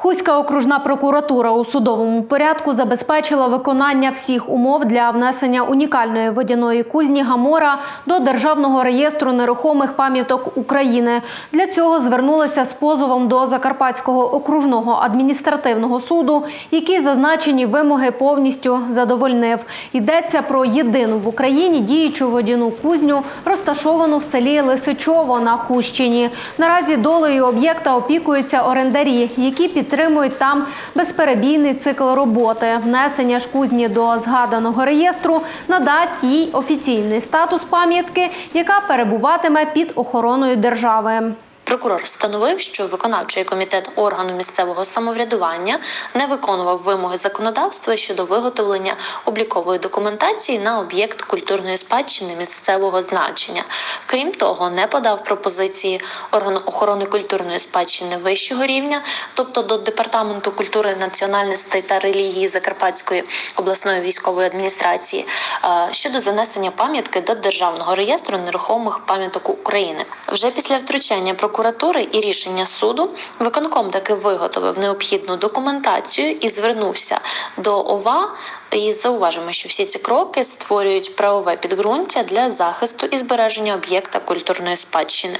Хуська окружна прокуратура у судовому порядку забезпечила виконання всіх умов для внесення унікальної водяної кузні Гамора до Державного реєстру нерухомих пам'яток України. Для цього звернулися з позовом до Закарпатського окружного адміністративного суду, який зазначені вимоги повністю задовольнив. Йдеться про єдину в Україні діючу водяну кузню, розташовану в селі Лисичово на Хущині. Наразі долею об'єкта опікуються орендарі, які підтримують там безперебійний цикл роботи. Внесення ж кузні до згаданого реєстру надасть їй офіційний статус пам'ятки, яка перебуватиме під охороною держави. Прокурор встановив, що виконавчий комітет органу місцевого самоврядування не виконував вимоги законодавства щодо виготовлення облікової документації на об'єкт культурної спадщини місцевого значення. Крім того, не подав пропозиції органу охорони культурної спадщини вищого рівня, тобто до департаменту культури, національностей та релігії Закарпатської обласної військової адміністрації е, щодо занесення пам'ятки до державного реєстру нерухомих пам'яток України. Вже після втручання прокуратури і рішення суду виконком таки виготовив необхідну документацію і звернувся до ОВА. І зауважимо, що всі ці кроки створюють правове підґрунтя для захисту і збереження об'єкта культурної спадщини.